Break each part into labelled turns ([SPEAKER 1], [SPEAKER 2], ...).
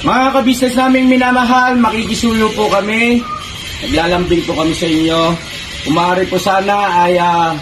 [SPEAKER 1] Mga kabisnes naming minamahal, makikisuyo po kami. Naglalambing po kami sa inyo. Umari po sana ay uh,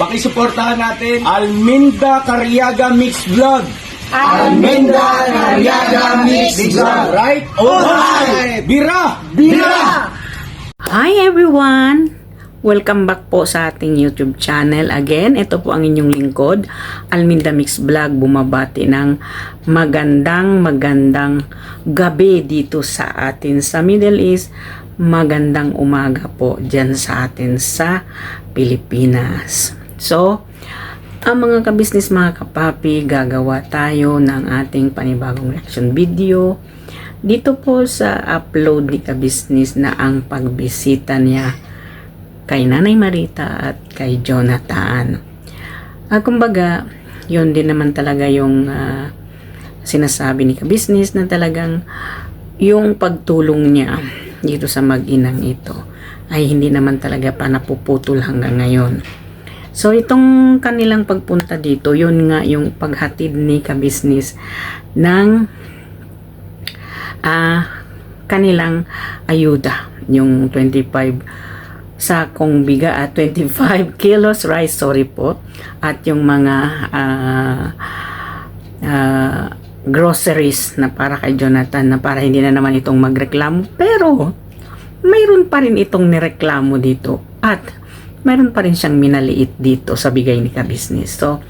[SPEAKER 1] pakisuportahan natin Alminda Cariaga Mix Vlog. Alminda Cariaga Mix Vlog. Right? Alright! Bira! Bira!
[SPEAKER 2] Hi everyone! Welcome back po sa ating YouTube channel. Again, ito po ang inyong lingkod, Alminda Mix Vlog, bumabati ng magandang magandang gabi dito sa atin sa Middle East. Magandang umaga po dyan sa atin sa Pilipinas. So, ang mga kabisnes mga kapapi, gagawa tayo ng ating panibagong reaction video dito po sa upload ni kabisnes na ang pagbisita niya kay Nanay Marita at kay Jonathan. Ah, kumbaga, yun din naman talaga yung ah, sinasabi ni kabisnes na talagang yung pagtulong niya dito sa mag-inang ito ay hindi naman talaga pa napuputol hanggang ngayon. So, itong kanilang pagpunta dito, yun nga yung paghatid ni kabisnes ng ah, kanilang ayuda, yung 25 sakong biga at 25 kilos rice, sorry po, at yung mga ah, ah, groceries na para kay Jonathan na para hindi na naman itong magreklamo. Pero, mayroon pa rin itong nireklamo dito at mayroon pa rin siyang minaliit dito sa bigay ni ka-business. So,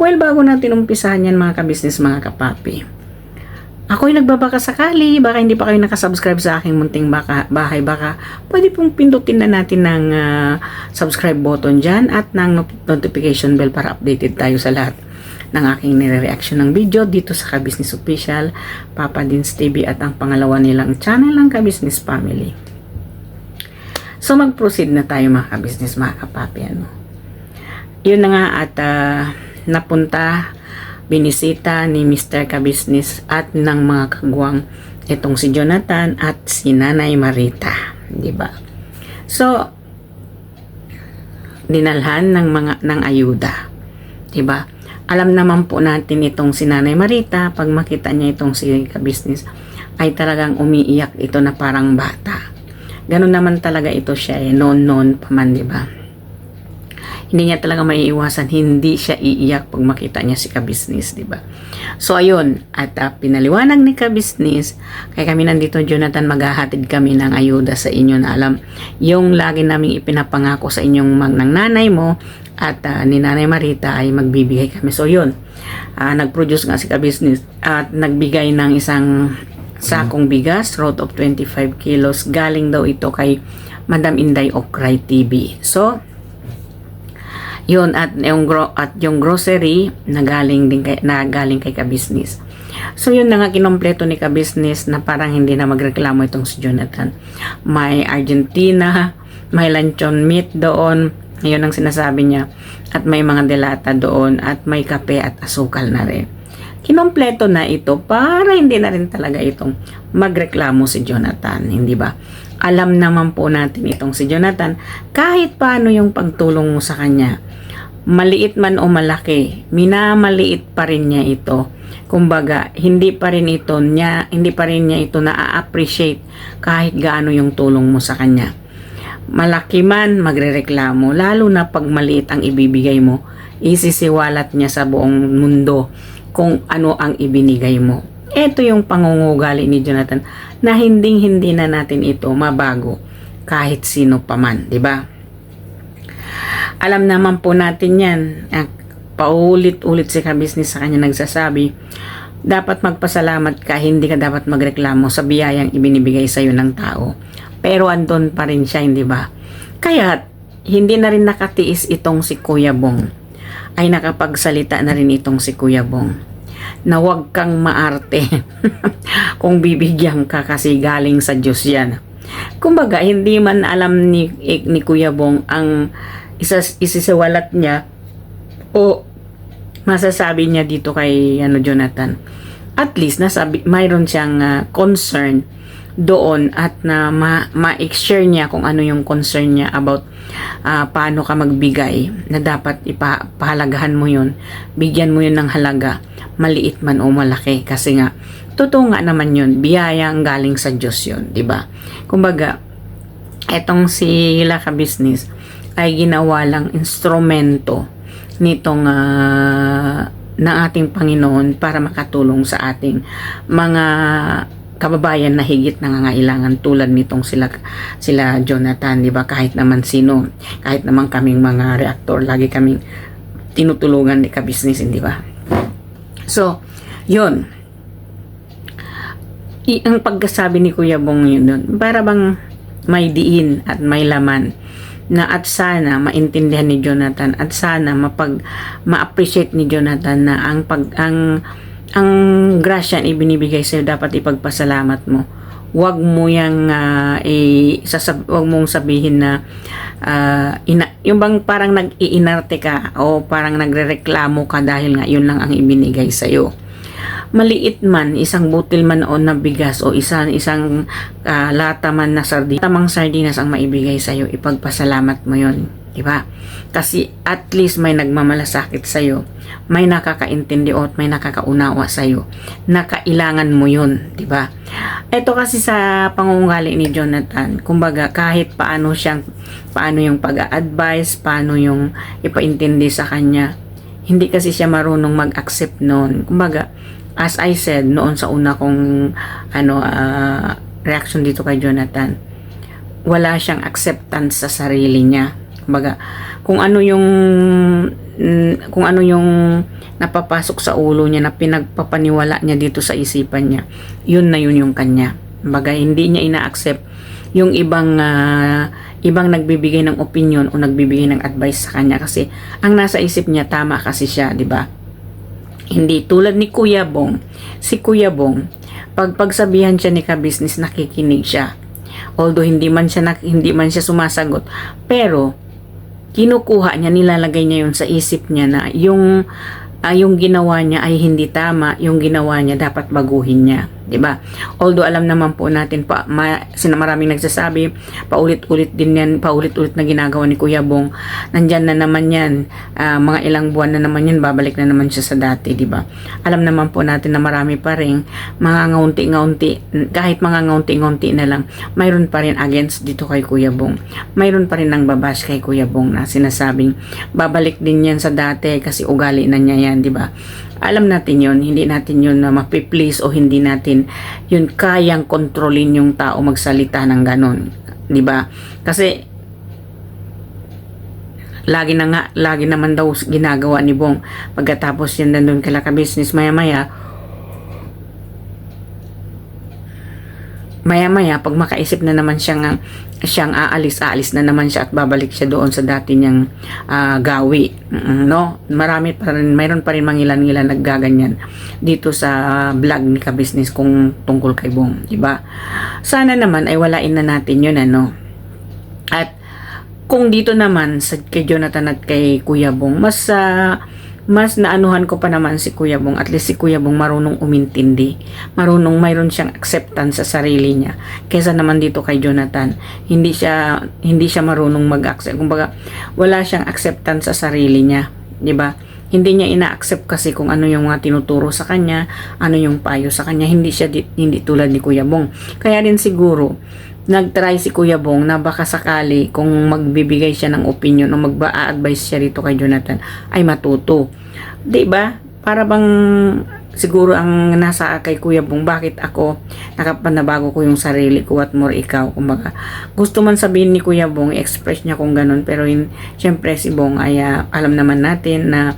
[SPEAKER 2] well, bago natin umpisahan yan mga ka-business, mga kapapi, ako'y nagbabaka sakali, baka hindi pa kayo nakasubscribe sa aking munting baka, bahay, baka pwede pong pindutin na natin ng ah, subscribe button dyan at ng not- notification bell para updated tayo sa lahat ng aking nire-reaction ng video dito sa Ka-Business Official, Papa Dins TV at ang pangalawa nilang channel ng Ka-Business Family. So mag-proceed na tayo mga ka-business, mga kapapi. Ano. Yun na nga at ah, napunta, binisita ni Mr. Ka-Business at ng mga kagwang itong si Jonathan at si Nanay Marita. di ba? So, dinalhan ng mga ng ayuda. 'Di ba? Alam naman po natin itong si Nanay Marita, pag makita niya itong si ka-business, ay talagang umiiyak ito na parang bata. Ganun naman talaga ito siya eh, non-non pa man, di ba? Hindi niya talaga maiiwasan, hindi siya iiyak pag makita niya si ka-business, di ba? So, ayun, at uh, pinaliwanag ni ka-business, kaya kami nandito, Jonathan, maghahatid kami ng ayuda sa inyo na alam, yung lagi naming ipinapangako sa inyong mag ng nanay mo, at ah, ni Nanay Marita ay magbibigay kami. So, yun, ah, nag-produce nga si ka-business at nagbigay ng isang sakong bigas, road of 25 kilos. Galing daw ito kay Madam Inday Okray TV. So, yun at yung gro- at yung grocery na galing din kay na galing kay ka-business. So yun na nga kinompleto ni ka-business na parang hindi na magreklamo itong si Jonathan. May Argentina, may luncheon meat doon, yun ang sinasabi niya. At may mga delata doon at may kape at asukal na rin. Kinompleto na ito para hindi na rin talaga itong magreklamo si Jonathan, hindi ba? Alam naman po natin itong si Jonathan kahit paano yung pagtulong mo sa kanya. Maliit man o malaki, minamaliit pa rin niya ito. Kumbaga, hindi pa rin ito niya, hindi pa rin niya ito na-appreciate kahit gaano yung tulong mo sa kanya. Malaki man magrereklamo lalo na pag maliit ang ibibigay mo isisiwalat niya sa buong mundo kung ano ang ibinigay mo. Ito yung pangungugali ni Jonathan na hindi hindi na natin ito mabago kahit sino pa man di ba alam naman po natin yan paulit-ulit si ka-business sa kanya nagsasabi dapat magpasalamat ka, hindi ka dapat magreklamo sa biyayang ibinibigay sa'yo ng tao. Pero andon pa rin siya, hindi ba? Kaya, hindi na rin nakatiis itong si Kuya Bong. Ay nakapagsalita na rin itong si Kuya Bong. Na huwag kang maarte kung bibigyan ka kasi galing sa Diyos yan. Kumbaga, hindi man alam ni, ni Kuya Bong ang isas, isisiwalat niya o masasabi niya dito kay ano Jonathan at least nasabi mayroon siyang ah, concern doon at na ma- ma-share niya kung ano yung concern niya about ah, paano ka magbigay na dapat ipahalagahan mo yun bigyan mo yun ng halaga maliit man o malaki kasi nga totoo nga naman yun, biyaya ang galing sa Diyos yun, di ba? Kumbaga, etong si Laka Business ay ginawa lang instrumento nitong ah, ng ating Panginoon para makatulong sa ating mga kababayan na higit nangangailangan tulad nitong sila sila Jonathan, 'di ba? Kahit naman sino, kahit naman kaming mga reactor, lagi kaming tinutulungan ni ka-business, di ba? So, 'yun. I, ang pagkasabi ni Kuya Bong yun doon, para bang may diin at may laman na at sana maintindihan ni Jonathan at sana mapag ma-appreciate ni Jonathan na ang pag ang ang grasya na ibinibigay sa'yo dapat ipagpasalamat mo. Huwag mo yang ah, i sasab- wag mong sabihin na ah, ina, yung bang parang nag-iinarte ka o parang nagrereklamo ka dahil nga yun lang ang ibinigay sa'yo maliit man, isang butil man o na bigas o isang isang ah, lata man na sardinas, tamang sardinas ang maibigay sa iyo, ipagpasalamat mo 'yon, di ba? Kasi at least may nagmamalasakit sa iyo, may nakakaintindi o may nakakaunawa sa iyo, nakailangan mo 'yon, di ba? Ito kasi sa pangungali ni Jonathan, kumbaga kahit paano siyang paano yung pag-advise, paano yung ipaintindi sa kanya, hindi kasi siya marunong mag-accept noon. Kumbaga, as I said noon sa una kong ano ah, reaction dito kay Jonathan, wala siyang acceptance sa sarili niya. Kumbaga, kung ano yung mm, kung ano yung napapasok sa ulo niya na pinagpapaniwala niya dito sa isipan niya, yun na yun yung kanya. Kumbaga, hindi niya ina-accept yung ibang ah, ibang nagbibigay ng opinion o nagbibigay ng advice sa kanya kasi ang nasa isip niya tama kasi siya, 'di ba? Hindi tulad ni Kuya Bong. Si Kuya Bong, pag pagsabihan siya ni ka-business, nakikinig siya. Although hindi man siya nak- hindi man siya sumasagot, pero kinukuha niya, nilalagay niya yun sa isip niya na yung ah, yung ginawa niya ay hindi tama, yung ginawa niya dapat baguhin niya, 'di ba? Although alam naman po natin pa ma, sina maraming nagsasabi, paulit-ulit din 'yan, paulit-ulit na ginagawa ni Kuya Bong. Nandyan na naman 'yan, ah, mga ilang buwan na naman 'yan, babalik na naman siya sa dati, 'di ba? Alam naman po natin na marami pa rin mga ngaunti-ngaunti, kahit mga ngaunti-ngaunti na lang, mayroon pa rin against dito kay Kuya Bong. Mayroon pa rin nang babash kay Kuya Bong na sinasabing babalik din 'yan sa dati kasi ugali na niya 'yan, 'di ba? Alam natin 'yon, hindi natin 'yon na mapi-please o hindi natin 'yun kayang kontrolin yung tao magsalita ng ganon, 'di ba? Kasi lagi na nga, lagi naman daw ginagawa ni Bong pagkatapos yan nandun kala ka business maya maya maya maya pag makaisip na naman siyang siyang aalis aalis na naman siya at babalik siya doon sa dati niyang ah, gawi. No? Marami pa rin mayroon pa rin mangilan ilan naggaganyan dito sa vlog ni ka business kung tungkol kay Bong di ba? Sana naman ay walain na natin yun ano? At kung dito naman sa kay Jonathan at kay Kuya Bong, mas ah, mas naanuhan ko pa naman si Kuya Bong. At least si Kuya Bong marunong umintindi. Marunong mayroon siyang acceptance sa sarili niya. Kesa naman dito kay Jonathan, hindi siya hindi siya marunong mag-accept. Kumbaga, wala siyang acceptance sa sarili niya, ba? Hindi niya ina-accept kasi kung ano yung mga tinuturo sa kanya, ano yung payo sa kanya. Hindi siya di- hindi tulad ni Kuya Bong. Kaya din siguro nagtry si Kuya Bong na baka sakali kung magbibigay siya ng opinion o magba-advise siya rito kay Jonathan ay matuto. 'Di ba? Para bang siguro ang nasa kay Kuya Bong bakit ako nakapanabago ko yung sarili ko at more ikaw kumbaga gusto man sabihin ni Kuya Bong express niya kung ganun pero in, syempre si Bong ay ah, alam naman natin na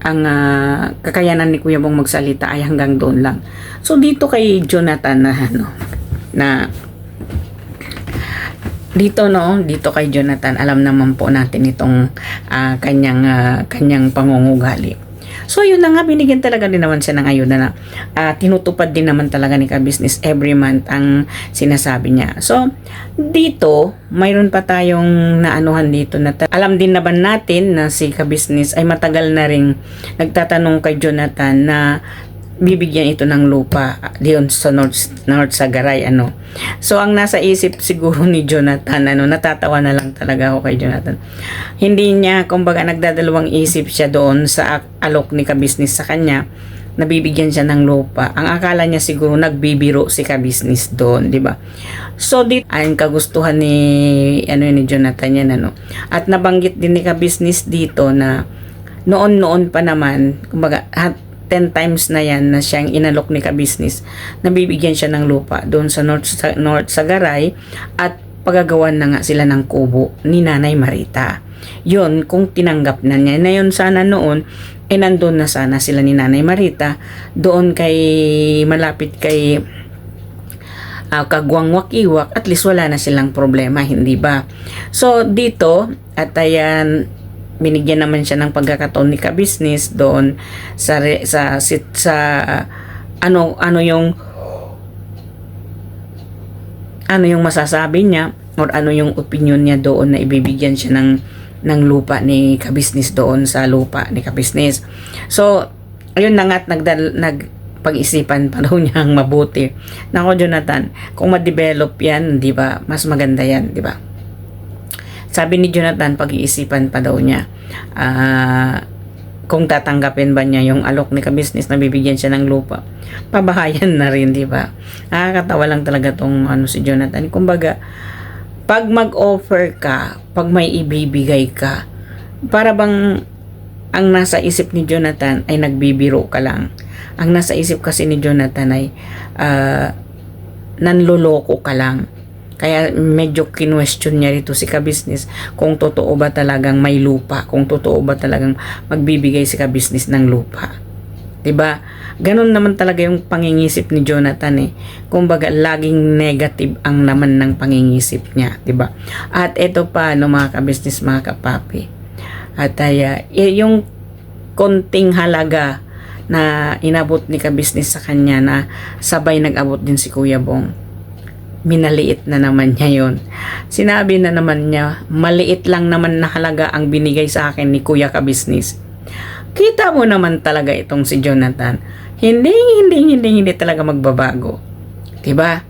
[SPEAKER 2] ang ah, kakayanan ni Kuya Bong magsalita ay hanggang doon lang so dito kay Jonathan na ano na dito no, dito kay Jonathan, alam naman po natin itong ah, kanyang ah, kanyang pangungugali. So yun na nga, binigyan talaga din naman siya ng ayuda na ah, tinutupad din naman talaga ni ka-business every month ang sinasabi niya. So dito, mayroon pa tayong naanuhan dito na alam din naman natin na si ka-business ay matagal na rin nagtatanong kay Jonathan na bibigyan ito ng lupa diyon sa North, North Sagaray ano. So ang nasa isip siguro ni Jonathan ano natatawa na lang talaga ako kay Jonathan. Hindi niya kumbaga nagdadalawang isip siya doon sa alok ni ka-business sa kanya nabibigyan siya ng lupa. Ang akala niya siguro nagbibiro si ka-business doon, di ba? So, dit ang kagustuhan ni ano ni Jonathan yan ano. At nabanggit din ni ka-business dito na noon-noon pa naman, kumbaga 10 times na yan na siyang inalok ni ka-business, nabibigyan siya ng lupa doon sa North, sa North Sagaray at pagagawan na nga sila ng kubo ni Nanay Marita. Yun, kung tinanggap na niya. Na yun sana noon, eh nandun na sana sila ni Nanay Marita doon kay malapit kay uh, kagwang wakiwak at least wala na silang problema hindi ba so dito at ayan binigyan naman siya ng pagkakataon ni ka business doon sa sa sit sa uh, ano ano yung ano yung masasabi niya or ano yung opinion niya doon na ibibigyan siya ng ng lupa ni ka-business doon sa lupa ni ka-business. So, ayun na nga at nagdal, nag pag-isipan pa daw niya ang mabuti. Nako Jonathan, kung ma-develop yan, di ba, mas maganda yan, di ba? Sabi ni Jonathan, pag-iisipan pa daw niya. Ah, kung tatanggapin ba niya yung alok ni ka-business na bibigyan siya ng lupa. Pabahayan na rin, di ba? Nakakatawa lang talaga tong ano si Jonathan. Kumbaga, pag mag-offer ka, pag may ibibigay ka, para bang ang nasa isip ni Jonathan ay nagbibiro ka lang. Ang nasa isip kasi ni Jonathan ay uh, nanloloko ka lang. Kaya medyo kinwestiyon niya rito si ka-business kung totoo ba talagang may lupa, kung totoo ba talagang magbibigay si ka-business ng lupa. 'Di ba? Ganon naman talaga yung pangingisip ni Jonathan eh. Kumbaga laging negative ang naman ng pangingisip niya, 'di ba? At ito pa no mga ka-business, mga kapapi. At ay, uh, yung konting halaga na inabot ni ka-business sa kanya na sabay nag-abot din si Kuya Bong. Minaliit na naman niya yon. Sinabi na naman niya, maliit lang naman na halaga ang binigay sa akin ni Kuya ka-business. Kita mo naman talaga itong si Jonathan. Hindi, hindi, hindi, hindi talaga magbabago. 'Di ba?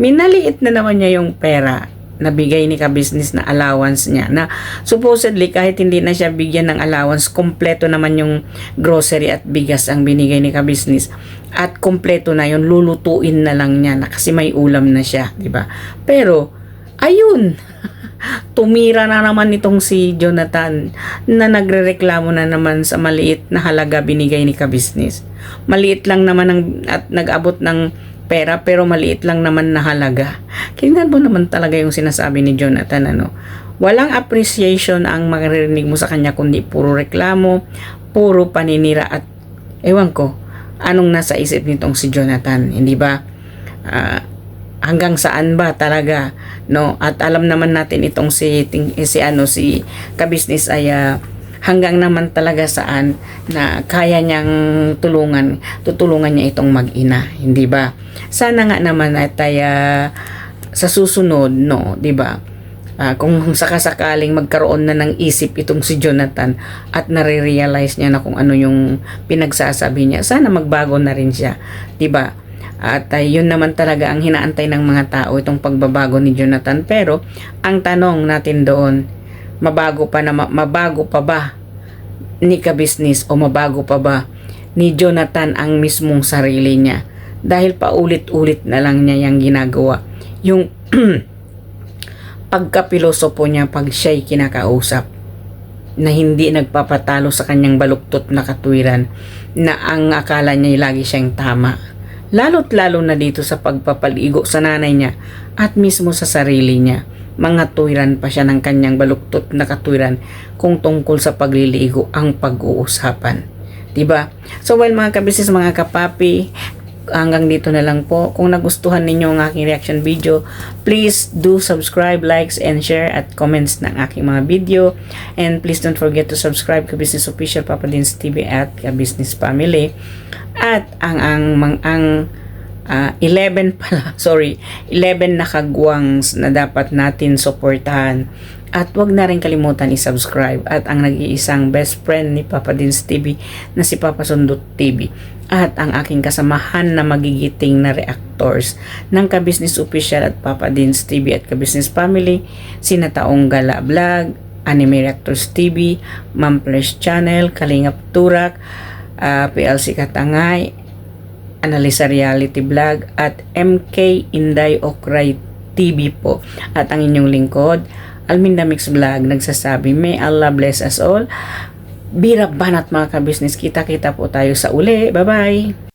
[SPEAKER 2] Minaliit na naman niya yung pera na bigay ni ka-business na allowance niya na supposedly kahit hindi na siya bigyan ng allowance kompleto naman yung grocery at bigas ang binigay ni ka-business at kompleto na yun lulutuin na lang niya na kasi may ulam na siya di ba pero ayun tumira na naman itong si Jonathan na nagrereklamo na naman sa maliit na halaga binigay ni ka-business. Maliit lang naman ang, at nag-abot ng pera pero maliit lang naman na halaga. Kinggan mo naman talaga yung sinasabi ni Jonathan ano. Walang appreciation ang maririnig mo sa kanya kundi puro reklamo, puro paninira at ewan ko anong nasa isip nitong si Jonathan, hindi ba? Ah, hanggang saan ba talaga no at alam naman natin itong si ting, si ano si ka-business ay ah, hanggang naman talaga saan na kaya niyang tulungan tutulungan niya itong mag-ina hindi ba sana nga naman at ah, sa susunod no di ba Ah, kung sakasakaling magkaroon na ng isip itong si Jonathan at nare-realize niya na kung ano yung pinagsasabi niya, sana magbago na rin siya. 'Di ba? At uh, yun naman talaga ang hinaantay ng mga tao itong pagbabago ni Jonathan. Pero ang tanong natin doon, mabago pa na mabago pa ba ni ka-business o mabago pa ba ni Jonathan ang mismong sarili niya? Dahil paulit-ulit na lang niya yung ginagawa. Yung pagkapilosopo niya pag siya'y kinakausap na hindi nagpapatalo sa kanyang baluktot na katwiran na ang akala niya lagi siyang tama. Lalo't lalo na dito sa pagpapaligo sa nanay niya at mismo sa sarili niya. Mga tuwiran pa siya ng kanyang baluktot na katwiran kung tungkol sa pagliligo ang pag-uusapan. 'Di ba? So while mga kabisnes, mga kapapi, hanggang dito na lang po. Kung nagustuhan ninyo ang aking reaction video, please do subscribe, likes, and share at comments ng aking mga video. And please don't forget to subscribe ka Business Official Papa Dins TV at ka Business Family. At ang ang mang, ang uh, 11 pala, sorry, 11 na kagwangs na dapat natin suportahan. At wag na rin kalimutan i-subscribe at ang nag-iisang best friend ni Papa Dins TV na si Papa Sundot TV at ang aking kasamahan na magigiting na reactors ng Ka-Business Official at Papa Dins TV at Ka-Business Family, sina Taong Gala Vlog, Anime Reactors TV, Ma'am Flesh Channel, Kalingap Turak, ah, PLC Katangay, Analisa Reality Vlog at MK Inday Okray TV po. At ang inyong lingkod, Alminda Mix Vlog, nagsasabi, May Allah bless us all. Bira banat mga kabisnes. Kita-kita po tayo sa uli. Bye-bye!